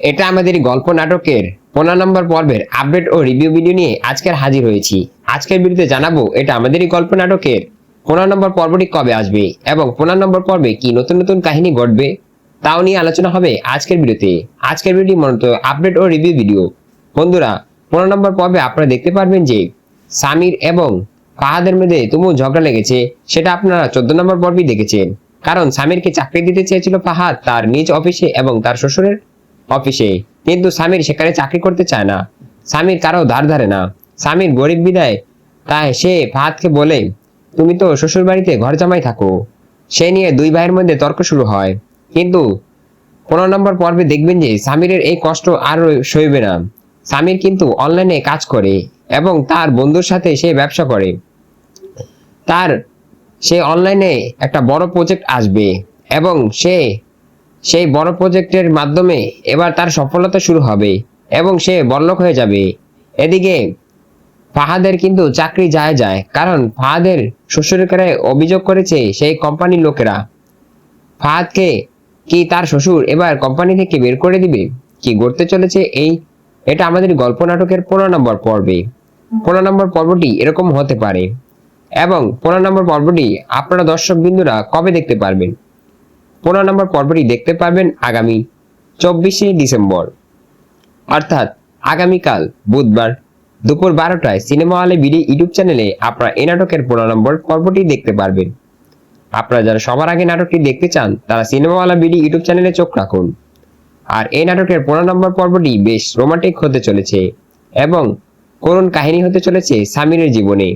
এটা আমাদের গল্প নাটকের পনেরো নম্বর পর্বের আপডেট ও রিভিউ ভিডিও নিয়ে আজকের হাজির হয়েছি। আজকের ভিডিওতে জানাব, এটা আমাদেরই গল্প নাটকের পনেরো নম্বর পর্বটি কবে আসবে এবং পনেরো নম্বর পর্বে কি নতুন নতুন কাহিনী ঘটবে, তাও নিয়ে আলোচনা হবে আজকের ভিডিওতে আজকের ভিডিওটি মূলত আপডেট ও রিভিউ ভিডিও বন্ধুরা, পনেরো নম্বর পর্বে আপনারা দেখতে পারবেন যে সামির এবং ফাহাদের মধ্যে তুমুল ঝগড়া লেগেছে, সেটা আপনারা চোদ্দ নম্বর পর্বেই দেখেছেন। কারণ সামিরকে চাকরি দিতে চেয়েছিল ফাহাদ তার নিজ অফিসে এবং তার শ্বশুরের অফিসে। কিন্তু স্বামীর সেখানে চাকরি করতে চায় না। স্বামীর কারও ধার ধারে না। স্বামীর গরিব বিদায়। তাই সে ফাহাদকে বলে, তুমি তো শ্বশুর বাড়িতে ঘর জামাই থাকো। সে নিয়ে দুই ভাইয়ের মধ্যে তর্ক শুরু হয়। কিন্তু পনেরো নম্বর পর্বে দেখবেন যে সামিরের এই কষ্ট আর সইবে না। সামির কিন্তু অনলাইনে কাজ করে এবং তার বন্ধুর সাথে সে ব্যবসা করে। তার সে অনলাইনে একটা বড় প্রজেক্ট আসবে এবং সে সেই বড় প্রজেক্টের মাধ্যমে এবার তার সফলতা শুরু হবে এবং সে বড়লোক হয়ে যাবে। এদিকে ফাহাদের কিন্তু চাকরি যায় যায়, কারণ ফাহাদের শ্বশুরের অভিযোগ করেছে সেই কোম্পানির লোকেরা। ফাহাদকে কি তার শ্বশুর এবার কোম্পানি থেকে বের করে দিবে? কি ঘটতে চলেছে এই? এটা আমাদের গল্প নাটকের পনেরো নম্বর পর্বে। পনেরো নম্বর পর্বটি এরকম হতে পারে। এবং পনেরো নম্বর পর্বটি আপনারা দর্শক বিন্দুরা কবে দেখতে পারবেন? পনেরো নম্বর পর্বটি দেখতে পারবেন আগামী চব্বিশে ডিসেম্বর। অর্থাৎ আগামীকাল বুধবার দুপুর বারোটায় সিনেমা হলে বিডি ইউটিউব চ্যানেলে আপনারা এই নাটকের পনেরো নম্বর পর্বটি দেখতে পারবেন। আপনারা যারা সবার আগে নাটকটি দেখতে চান, তারা সিনেমাওয়ালা বিডি ইউটিউব চ্যানেলে চোখ রাখুন। আর এই নাটকের পনেরো নম্বর পর্বটি বেশ রোমান্টিক হতে চলেছে এবং করুণ কাহিনী হতে চলেছে সামিরের জীবনে।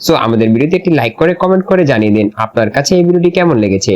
সো আমাদের ভিডিওতে একটি লাইক করে, কমেন্ট করে জানিয়ে দিন আপনার কাছে এই ভিডিওটি কেমন লেগেছে।